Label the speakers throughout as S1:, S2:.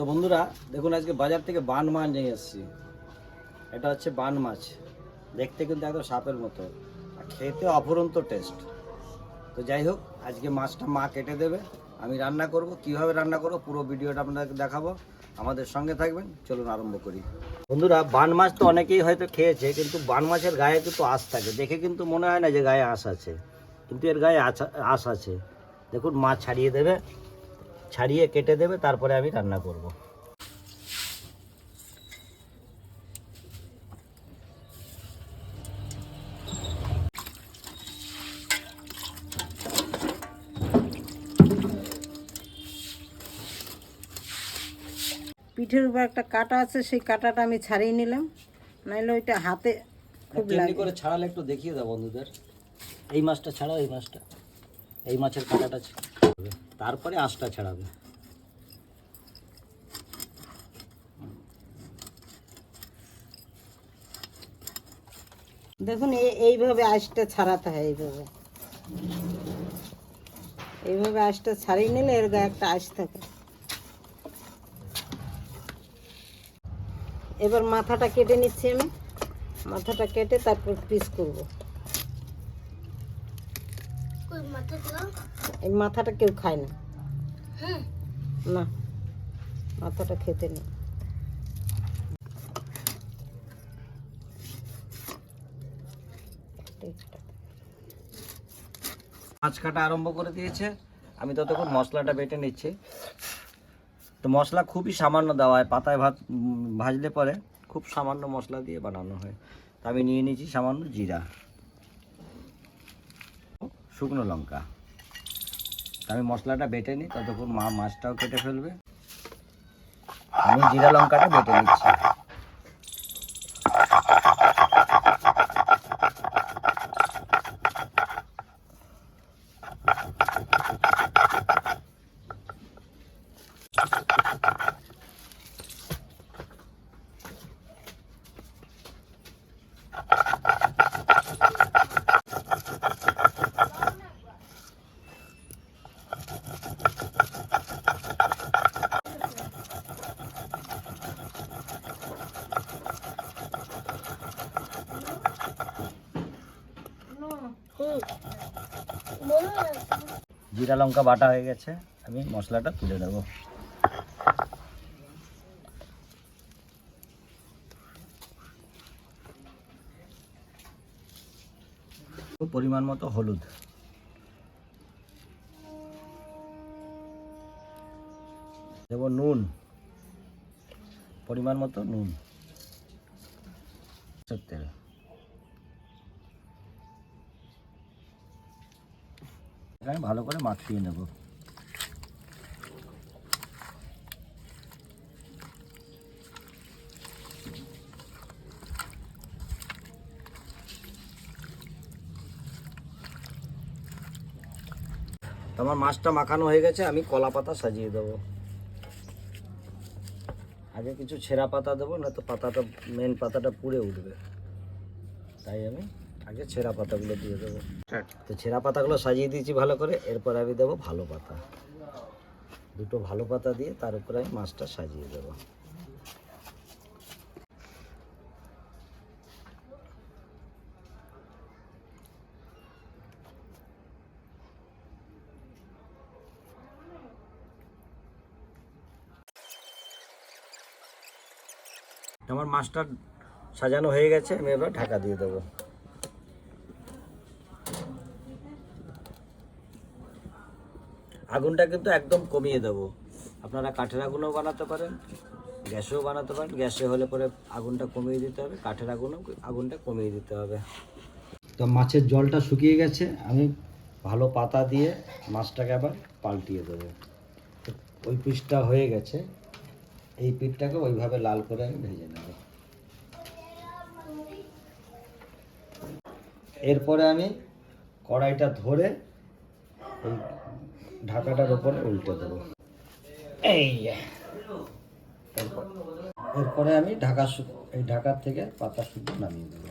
S1: তো বন্ধুরা, দেখুন আজকে বাজার থেকে বান মাছ নিয়ে এসেছি। এটা হচ্ছে বান মাছ। দেখতে কিন্তু একদম সাপের মতো। আর খেতে অপরন্ত টেস্ট তো যাই হোক, আজকে মাছটা মা কেটে দেবে। আমি রান্না করব। কীভাবে রান্না করব পুরো ভিডিওটা আপনাদেরকে দেখাবো। আমাদের সঙ্গে থাকবেন। চলুন আরম্ভ করি। বন্ধুরা, বান মাছ তো অনেকেই হয়তো খেয়েছে, কিন্তু বান মাছের গায়ে কিন্তু আঁশ থাকে। দেখে কিন্তু মনে হয় না যে গায়ে আঁশ আছে। কিন্তু এর গায়ে আঁশ আছে। দেখুন মাছ ছাড়িয়ে দেবে। ছাড়িয়ে কেটে দেবে তারপরে আমি রান্না করব।
S2: পিঠের উপর একটা কাটা আছে সেই কাটাটা আমি ছাড়িয়ে নিলাম। নাহলে ওইটা হাতে খুব লাগে।
S1: করে ছাড়ালে একটু দেখিয়ে দাও বন্ধুদের। এই মাছটা ছাড়াও এই মাছটা। এই মাছের কাঁটাটা তারপরে আঁশটা ছাড়াবে।
S2: দেখুন এইভাবে আঁশটা ছাড়াতে হয়, এইভাবে। এইভাবে আঁশটা ছাড়িয়ে নিলে এর গায়ে একটা আঁশ থাকে। এবার মাথাটা কেটে নিচ্ছি আমি। মাথাটা কেটে তারপর পিস করব। এই মাথাটা কেউ খায় না। না মাথাটা খেতে নেই।
S1: মাছ কাটা আরম্ভ করে দিয়েছে। আমি ততক্ষণ মশলাটা বেটে নিচ্ছি। তো মশলা খুবই সামান্য দেওয়া হয় পাতায় ভাত ভাজলে পরে খুব সামান্য মশলা দিয়ে বানানো হয়। তো আমি নিয়ে নিয়েছি সামান্য জিরা। শুকনো লঙ্কা। আমি মশলাটা বেটে নিই, ততক্ষণ মা মাছটাও কেটে ফেলবে। আমি জিরা লঙ্কাটা বেটে নিচ্ছি। জিরা লঙ্কা বাটা হয়ে গেছে, আমি মশলাটা তুলে দেব পরিমাণ মতো হলুদ। দেব নুন, পরিমাণ মতো নুন। তেল। এখানে ভালো করে মাখিয়ে নেব। আমার মাছটা মাখানো হয়ে গেছে, আমি কলা পাতা সাজিয়ে দেবো। আগে কিছু ছেঁড়া পাতা দেবো না তো পাতাটা মেন পাতাটা পুড়ে উঠবে। তাই আমি আগে ছেঁড়া পাতাগুলো দিয়ে দেবো। তো ছেঁড়া পাতাগুলো সাজিয়ে দিয়েছি ভালো করে এরপর আমি দেবো ভালো পাতা। দুটো ভালো পাতা দিয়ে তার উপরে আমি মাছটা সাজিয়ে দেবো। আমার মাছটা সাজানো হয়ে গেছে আমি এবার ঢাকা দিয়ে দেবো। আগুনটা কিন্তু একদম কমিয়ে দেবো। আপনারা কাঠের আগুনও বানাতে পারেন, গ্যাসেও বানাতে পারেন। গ্যাসে হলে পরে আগুনটা কমিয়ে দিতে হবে, কাঠের আগুনও আগুনটা কমিয়ে দিতে হবে। তো মাছের জলটা শুকিয়ে গেছে, আমি ভালো পাতা দিয়ে মাছটাকে আবার পাল্টিয়ে দেবো। ওই পিসটা হয়ে গেছে, এই পিঠটাকে ওইভাবে লাল করে আমি ভেজে নেব। এরপরে আমি কড়াইটা ধরে এই ঢাকাটার উপরে উল্টে দেবো। এই এরপর আমি ঢাকা এই ঢাকার থেকে পাতা শুদ্ধ নামিয়ে দেবো।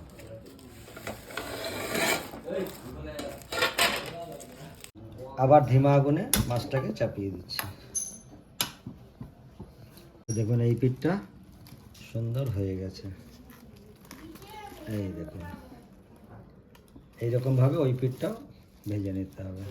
S1: আবার ধিমা আগুনে মাছটাকে চাপিয়ে দিচ্ছি। দেখুন এই পিঠটা সুন্দর হয়ে গেছে। এই দেখুন। এইরকমভাবে ওই পিঠটাও ভেজে নিতে হবে।